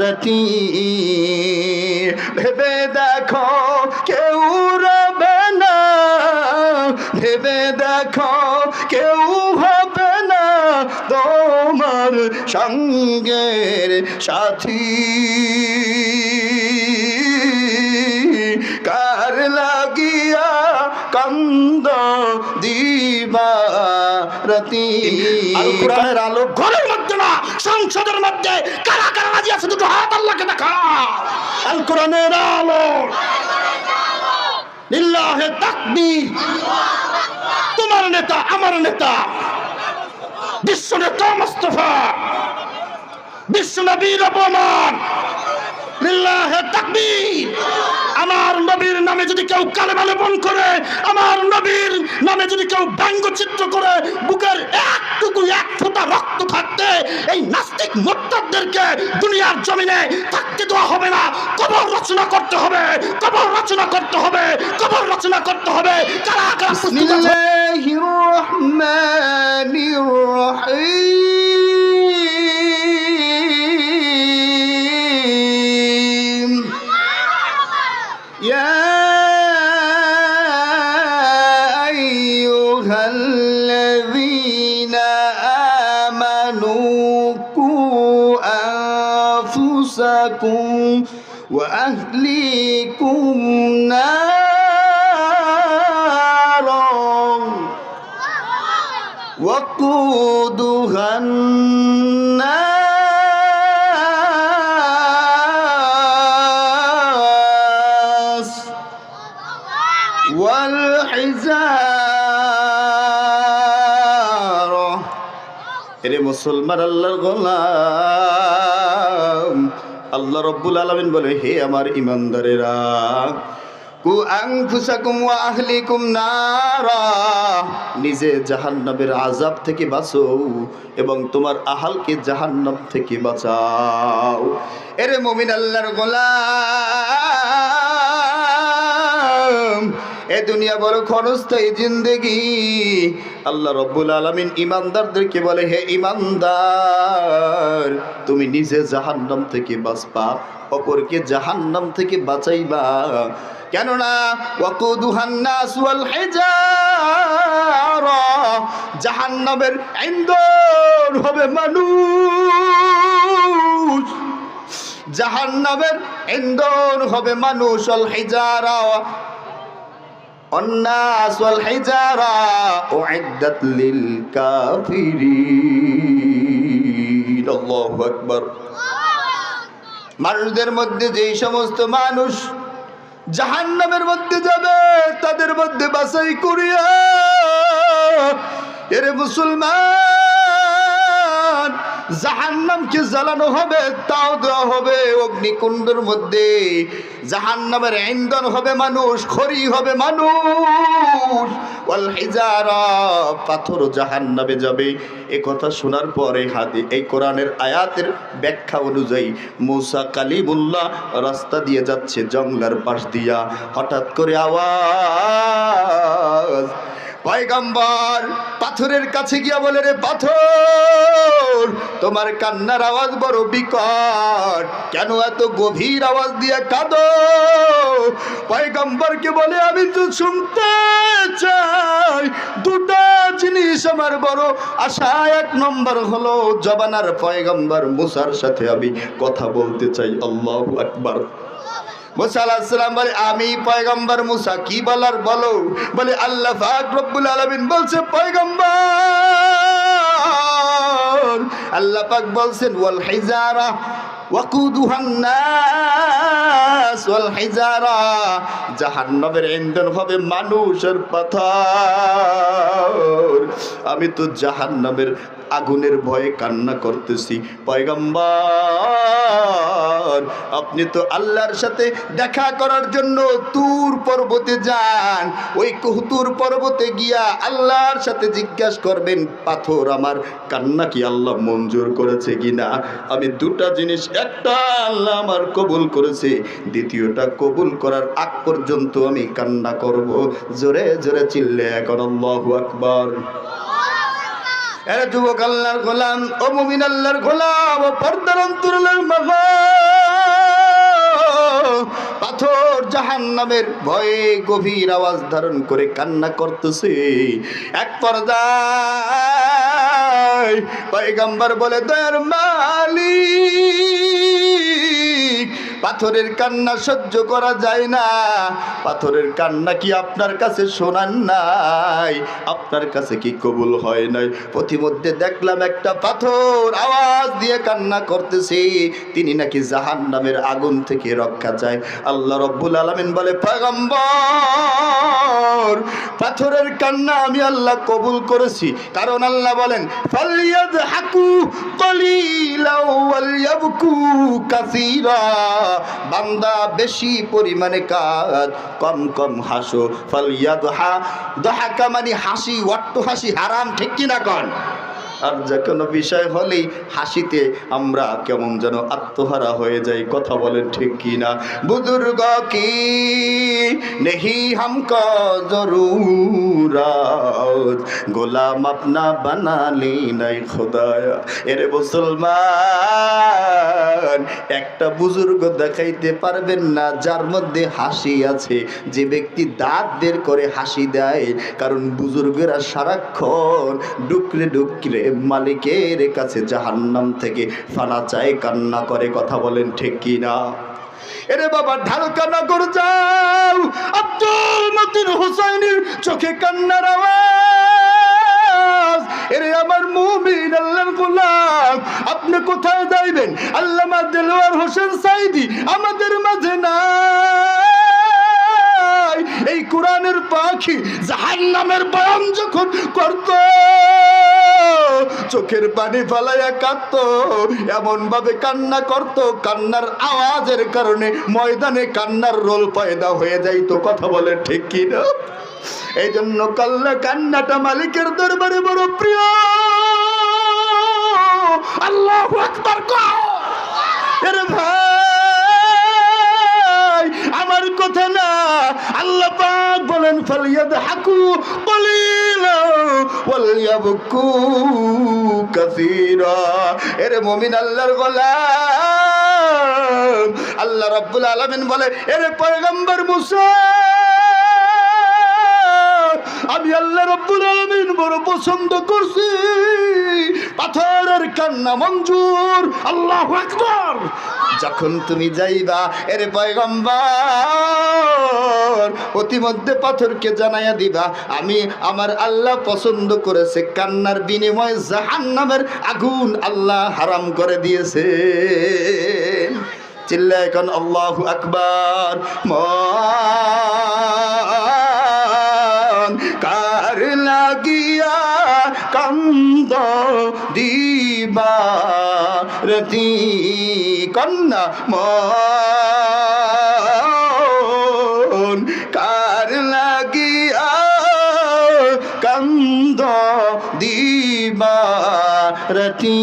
রতি ভেবে দেখো কেউ রবে না। ভেবে দেখো কেউ হবে না। তোমার সঙ্গের সাথী। কার লাগিয়া কন্দ দিবা রতি আল ঘরের মধ্যে না। সংসদের মধ্যে কারা কারা রাজি আছে দুটো হাত আল্লাহকে দেখা। আল কোরআনের আলো। লিল্লাহে তাকবীর। তোমার নেতা, আমার নেতা। বিশ্ব নেতা মুস্তফা। বিশ্ব নবীর অপমান। আমার নবীর নামে যদি কেউ কালেমালে বন করে, আমার নবীর নামে যদি কেউ ব্যঙ্গচিত্র করে, বুকের একটুকু এক ফোঁটা রক্ত থাকতে এই নাস্তিক মোত্তাদেরকে দুনিয়ার জমিনে থাকতে দেওয়া হবে না। কবর রচনা করতে হবে, কবর রচনা করতে হবে, কবর রচনা করতে হবে। কারা কারা পুস্তক আছে? وقوا أنفسكم وأهليكم نارا وقودها মুসলমান আল্লাহর গোলাম। আল্লাহ রব্বুল আলামিন বলে, হে আমার ইমানদারেরা নিজে জাহান্নামের আজাব থেকে বাঁচো এবং তোমার আহালকে জাহান্নাম থেকে বাঁচাও। এরে মুমিন আল্লাহর গোলাম এ দুনিয়া বড় ক্ষণস্থায়ী জিন্দেগি। আল্লাহ রব্বুল আলমিন ইমানদারদেরকে বলে, হে ইমানদার তুমি নিজে জাহান্নাম থেকে বাঁচবা, অপরকে জাহান্নাম থেকে বাঁচাইবা। কেননা ওয়াকুদুহান্নাস ওয়াল হিজারা, জাহান্নামের ইন্ধন হবে মানুষ। জাহান্নামের ইন্ধন হবে মানুষ অল হিজারা الناس والحجارة أعدت للكافرين الله أكبر মানুষদের মধ্যে যেই সমস্ত মানুষ জাহান্নামের মধ্যে যাবে তাদের মধ্যে বাছাই করিয়া এরে মুসলমান জাহান্নামকে জ্বালানো হবে, তাও দেওয়া হবে অগ্নিকুণ্ডের মধ্যে। জাহান্নামের ইন্ধন হবে মানুষ, খড়ি হবে মানুষ। ওয়াল হিজারা, পাথর জাহান্নামে যাবে। এ কথা শোনার পরে হাদি, এই কোরআনের আয়াতের ব্যাখ্যা অনুযায়ী মূসা কালিমুল্লাহ রাস্তা দিয়ে যাচ্ছে জঙ্গলার পাশ দিয়া। হঠাৎ করে আওয়াজ পয়গম্বর, পাথরের কাছে গিয়া বলে, রে পাথর, তোমার কান্নার আওয়াজ বড় বিকট। কেন এত গভীর আওয়াজ দিয়ে কাঁদো? পয়গম্বরকে বলে, আমি তো শুনতে চাই। দুটা জিনিস আমার বড় আশা। এক নম্বর হলো, জবানার পয়গম্বর মুসার সাথে আমি কথা বলতে চাই। আল্লাহ আকবার। মুসা বলে, আমি পয়গম্বর মুসা, কি বলার বলো? বলে, আল্লাহ রব্বুল আলামিন বলছে, পয়গম্বর। আল্লাহ বলছেন, ওয়াল হিজারা হবে মানুষের পাথর। আমি তো জাহান্নামের আগুনের ভয়ে কান্না করতেছি। পয়গম্বর, আপনি তো আল্লাহর সাথে দেখা করার জন্য তুর পর্বতে যান। ওই কুহতুর পর্বতে গিয়া আল্লাহর সাথে জিজ্ঞাসা করবেন, পাথর আমার কান্না কি আল্লাহ মঞ্জুর করেছে কিনা? আমি দুটা জিনিস একটা আল্লাহ আমার কবুল করেছে, দ্বিতীয়টা কবুল করার আগ পর্যন্ত আমি কান্না করব। জোরে জোরে চিল্লে এখন আল্লাহু আকবার। যুবক আল্লাহর গোলাম, ও মুমিন আল্লাহর গোলাম, ও পর্দার অন্তরালের পাথর জাহান নামের ভয়ে গভীর আওয়াজ ধারণ করে কান্না করতেছে। এক পর্দায় পয়গম্বর বলে, দয়ার মালিক পাথরের কান্না সহ্য করা যায় না। পাথরের কান্না কি আপনার কাছে শোনান নাই? আপনার কাছে কি কবুল হয় নাই? প্রতিমধ্যে দেখলাম একটা পাথর আওয়াজ দিয়ে কান্না করতেছে। তিনি নাকি জাহান নামের আগুন থেকে রক্ষা চায়। আল্লাহ রব্বুল আলমিন বলে, পয়গম্বর, পাথরের কান্না আমি আল্লাহ কবুল করেছি। কারণ আল্লাহ বলেন ফালিয়াদ হাকু কলিলাও ওয়ালিয়াবকু কাসীরা। বান্দা বেশি পরিমাণে কাজ, কম কম হাসো। ফালিয়া দোহা দহাকা মানে হাসি অট্ট হাসি, হারাম, ঠিক কিনা কন? আর যে কোনো বিষয় হলেই হাসিতে আমরা কেমন যেন আত্মহারা হয়ে যাই, কথা বলেন ঠিক কি না? বুজুর্গ কি নেহি হামকা জরুরাত, গোলাম আপনা বানালি নাই খোদায়া। এরে মুসলমান, একটা বুজুর্গ দেখাইতে পারবেন না, যার মধ্যে হাসি আছে। যে ব্যক্তি দাঁত বের করে হাসি দেয়, কারণ বুজুর্গেরা সারাক্ষণ ডুকরে ডুকরে মালিকের কাছে জাহান্নাম থেকে ফানা চায়, কান্না করে, কথা বলেন ঠিক কি না এরে বাবা, ঢাল ঢালকা নগর যাও আব্দুল মতিন হুসাইনের চোখে কান্নার আওয়াজ। এরে আমার মুমিন আল্লাহর গোলাম, আপনি কোথায় যাইবেন? আল্লামা দেলোয়ার হোসেন সাইদি আমাদের মাঝে নাই। কোরআনের পাখি জাহান্নামের বয়ান যখন করত, চোখের পানি ফালাইয়া কাঁদত এমন ভাবে কান্না করত, কান্নার আওয়াজের কারণে ময়দানে কান্নার রোল পয়দা হয়ে যাইতো, কথা বলে ঠিক কি না? এই জন্য কাল্লা কান্নাটা মালিকের দরবারে বড় প্রিয়। আল্লাহ আকবার কও এরে ভাই বলেন ফালিয়াদ হাকু ওয়ালিয়াবকু কাসীরা এরে মুমিন আল্লাহর গোলাম। আল্লাহ রাব্বুল আলামিন বলে, এরে পয়গম্বর মুসা আমি আল্লাহ রব্বুল আলামিন বড় পছন্দ করছি। পাথরের কান্না মঞ্জুর। আল্লাহু আকবার। যখন তুমি যাইবা, এর পয়গম্বর অতিমধ্যে পাথরকে জানাইয়া দিবা, আমি আমার আল্লাহ পছন্দ করেছে, কান্নার বিনিময়ে জাহান্নামের আগুন আল্লাহ হারাম করে দিয়েছে। চিল্লা এখন আল্লাহু আকবার। মন কান্দ দিবা রতি কন্যা ম কার লাগিয়া কান্দ দিবা রতি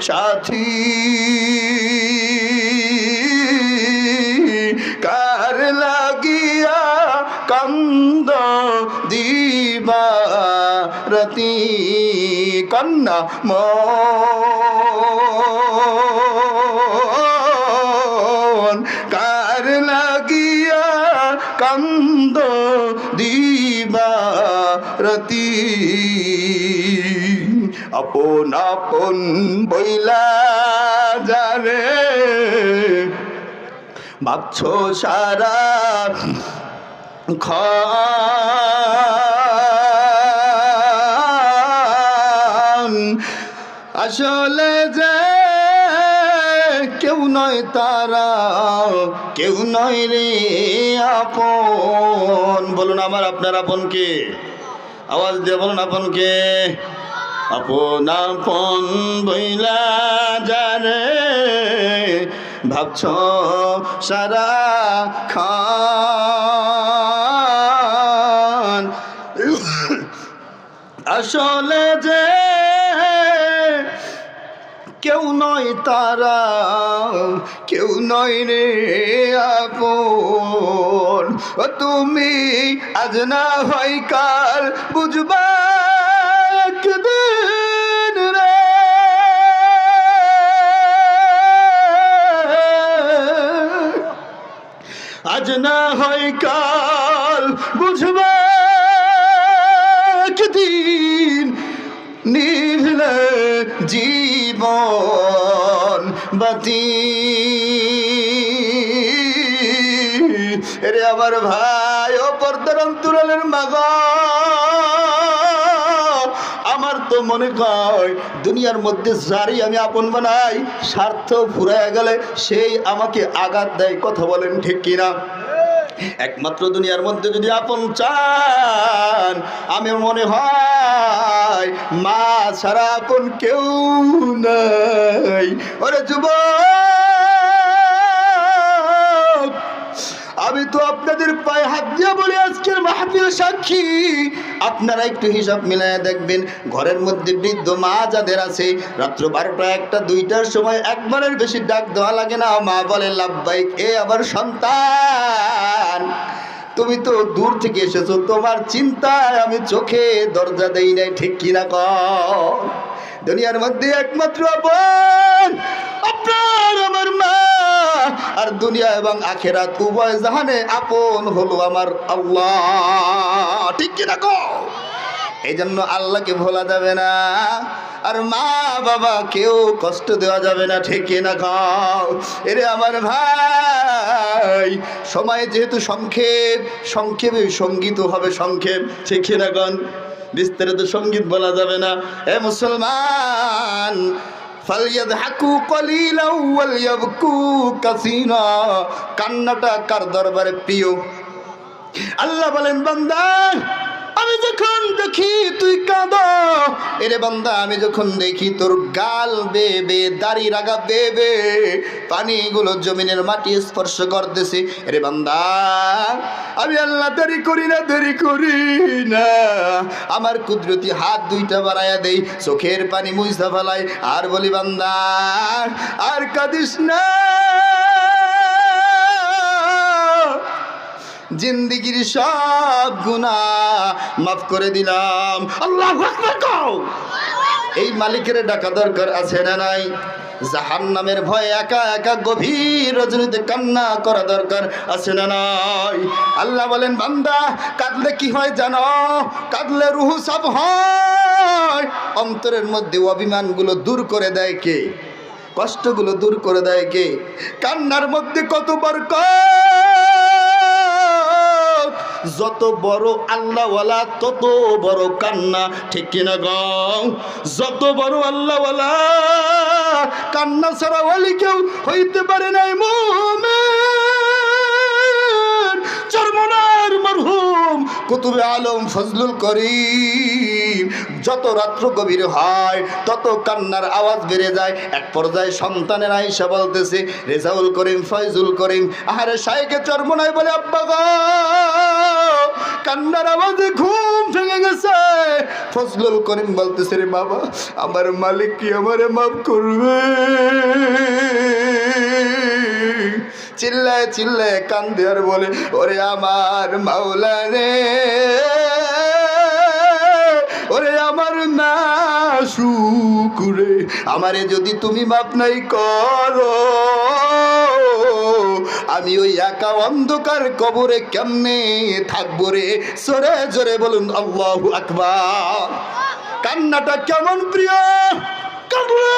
সাথী। কার লাগিয়া কন্দ দিবা রতি কন্যা মন। কার দিবা রতি আপন আপন বইলা জানে ভাবছ সারা খান আসলে যে কেউ নয় তারা, কেউ নয় রে আপন। বলুন আমার আপনার আপন কে আওয়াজ দিয়ে বলুন আপন কে আপন আপন বইলা জানে, ভাবছ সারা খান। আসলে যে কেউ নয় তারা, কেউ নয় রে আপন। তুমি আজ না হয় কাল বুঝবা আজ না হয় কাল বুঝবে দিন নিভলে জীবন বাতি। এরে আমার ভাই, ও পর্দার অন্তরালের মাগা মনে কয়, দুনিয়ার মধ্যে যারই আমি আপন বানাই, স্বার্থ ফুরায় গেলে সেই আমাকে আঘাত দেয়। কথা বলেন ঠিক কিনা? একমাত্র দুনিয়ার মধ্যে যদি আপন চান, আমি মনে হয় মা ছাড়া আপন কেউ নাই। ওরে যুবক! আমি তো আপনাদের পায়ে হাত দিয়ে বলি আজকের মাহফিল সাক্ষী। আপনারা একটু হিসাব মিলায় দেখবেন, ঘরের মধ্যে বৃদ্ধ মা যাদের আছে, রাত্র বারোটা একটা, দুইটার সময় একবারের বেশি ডাক দেওয়া লাগে না। মা বলে লাভবাইক এ আবার সন্তান। তুমি তো দূর থেকে এসেছ, তোমার চিন্তায় আমি চোখে দরজা দেই নাই, ঠিক কিনা কর দুনিয়ার মধ্যে একমাত্র আপন। আপনার আমার মা আর দুনিয়া এবং আখেরাত উভয় জাহানে আপন হলো আমার আল্লাহ। ঠিক কিনা কো এই জন্য আল্লাহকে ভোলা যাবে না। আর মা বাবা কেউ কষ্ট দেওয়া যাবে না, ঠিক না খাও এরে আমার ভাই, সময় যেহেতু সংক্ষেপ, সংক্ষেপে সংগীত হবে সংক্ষেপ, ঠিক গন বিস্তারিত সংগীত বলা যাবে না। এ মুসলমান ফালিয়াদহাকু কলিলাও ওয়ালিয়াবকু কাসীরা কান্নাটা কার দরবারে প্রিয়? আল্লাহ বলেন বান্দা আমি যখন দেখি তুই কাঁদ, এরে বান্দা, আমি যখন দেখি তোর গাল বেবে দাড়ি রাগা বেবে পানিগুলো জমিনের মাটি স্পর্শ করতেছে, এরে বান্দা, আমি আল্লাহ দেরি করি না, দেরি করি না। আমার কুদরতি হাত দুইটা বাড়াইয়া দেই, চোখের পানি মুইসা ফেলাই, আর বলি বান্দা, আর কাঁদিস না। জিন্দিগির সব গুণা মাফ করে দিলাম। আল্লাহ এই মালিকের ডাকা দরকার আছে না নাই? জাহান নামের ভয় একা একা গভীর রজনীতে কান্না করা দরকার আছে না নাই? আল্লাহ বলেন, বান্দা, কাঁদলে কি হয় জানো? কাঁদলে রুহু সাপ হয়। অন্তরের মধ্যে অভিমানগুলো দূর করে দেয় কে? কষ্টগুলো দূর করে দেয় কে? কান্নার মধ্যে কত বরকত? যত বড় আল্লাহওয়ালা, তত বড় কান্না। ঠিক কিনা গম যত বড় আল্লাহওয়ালা, কান্না ছাড়া ওয়ালি কেউ হইতে পারে নাই, মোমেন। চর্মনার মরহুম। কুতুবে আলম ফজলুল করিম, যত রাত্র গভীর হয়, তত কান্নার আওয়াজ বেড়ে যায়। এক পর্যায়ে সন্তানের আইসা বলতেছে, রেজাউল করিম, ফয়জুল করিম, আহারে সাইকে চরমনায় বলে আব্বা কান্নার আওয়াজে ঘুম ভেঙে গেছে। ফজলুল করিম বলতেছে, রে বাবা, আমার মালিক কি আমারে মাফ করবে? চিল্লায় চিল্লায় কান্দে আর বলে, ওরে আমার মাওলা রে, ওরে আমার না শুকুরে আমারে যদি তুমি মাপ নাই করো, আমি ওই একা অন্ধকার কবরে কেমনে থাকব রে? সরে জোরে বলুন, আল্লাহু আকবার। কান্নাটা কেমন প্রিয়? কাঁদলে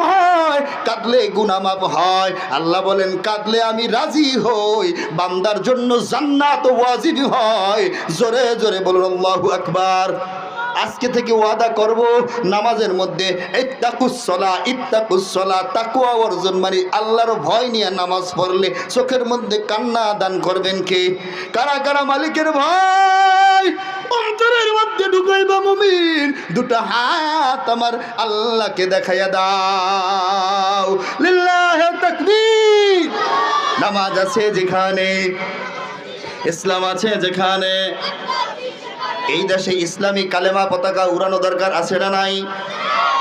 হয়, কাঁদলে গুনামাপ হয়। আল্লাহ বলেন, কাঁদলে আমি রাজি হই, বান্দার জন্য জান্নাত ওয়াজিব হয়। জোরে জোরে বলুন, আল্লাহু আকবার। আজকে থেকে ওয়াদা করব, নামাজের মধ্যে ইত্তাকুসলা ইত্তাকুসলা তাকুয়া অর্জন মানে আল্লাহর ভয় নিয়ে নামাজ পড়লে চোখের মধ্যে কান্না দান করবেন কে? কারা কারা মালিকের ভয়? অন্তরের মধ্যে ঢুকাইবা মুমিন। দুটো হাত আমার আল্লাহকে দেখাইয়া দাও। লিল্লাহে তাকবীর। নামাজ আছে যেখানে, ইসলাম আছে যেখানে। এই দেশে ইসলামী কালেমা পতাকা উড়ানো দরকার আছে না নাই?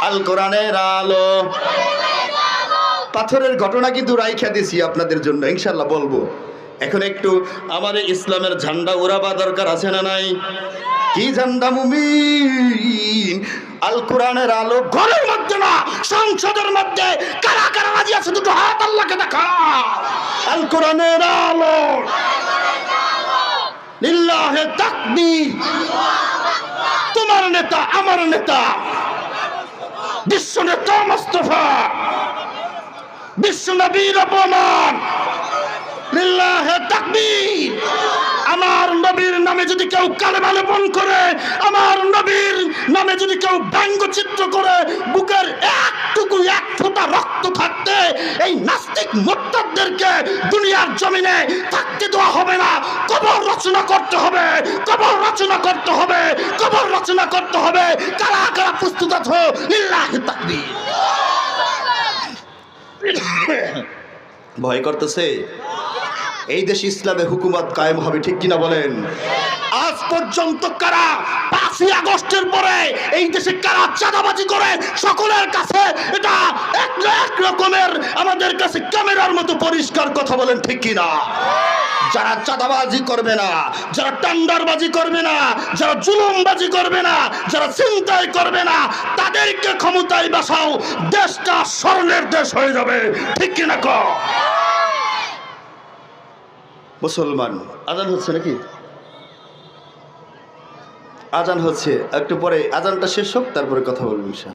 আল কোরআনের আলো। পাথরের ঘটনা কিন্তু রাইখা দিছি আপনাদের জন্য ইনশাল্লাহ বলব। এখন একটু আমাদের ইসলামের ঝান্ডা উড়াবা দরকার আছে না নাই? কি ঝান্ডা মুমিন? আল কোরআনের আলো ঘরের মধ্যে না, সংসদের মধ্যে। কারা কারা রাজি আছে? দুটো হাত আল্লাহকে দেখা। আল কোরআনের আলো। লিল্লাহে তাকবীর তোমার নেতা, আমার নেতা। বিশ্ব নেতা মোস্তফা। বিশ্ব নবীর অপমান। আমার নবীর নামে যদি কেউ কালেমা লেপন করে আমার নবীর নামে যদি কেউ ব্যঙ্গচিত্র করে বুকের একটুকু এক ফোঁটা রক্ত থাকতে এই নাস্তিক মোত্তাদেরকে দুনিয়ার জমিনে থাকতে দেওয়া হবে না কবর রচনা করতে হবে কবর রচনা করতে হবে কবর রচনা করতে হবে কারা কারা প্রস্তুত আছো লিল্লাহি তাকবীর ভয় করতেছে? এই দেশ ইসলামে হুকুমত কায়েম হবে, ঠিক কিনা বলেন? আজ পর্যন্ত কারা পাঁচই আগস্টের পরে এই দেশে কারা চাঁদাবাজি করে, সকলের কাছে এটা এক রকমের আমাদের কাছে ক্যামেরার মতো পরিষ্কার কথা বলেন, ঠিক কিনা? যারা চাঁদাবাজি করবে না, যারা টান্ডারবাজি করবে না, যারা জুলুমবাজি করবে না, যারা চিন্তাই করবে না, তাদেরকে ক্ষমতায় বাসাও, দেশটা স্বর্ণের দেশ হয়ে যাবে। ঠিক কিনা ক মুসলমান, আজান হচ্ছে নাকি? আজান হচ্ছে, একটু পরে আজানটা শেষ হোক, তারপরে কথা বলব ইনশাআল্লাহ।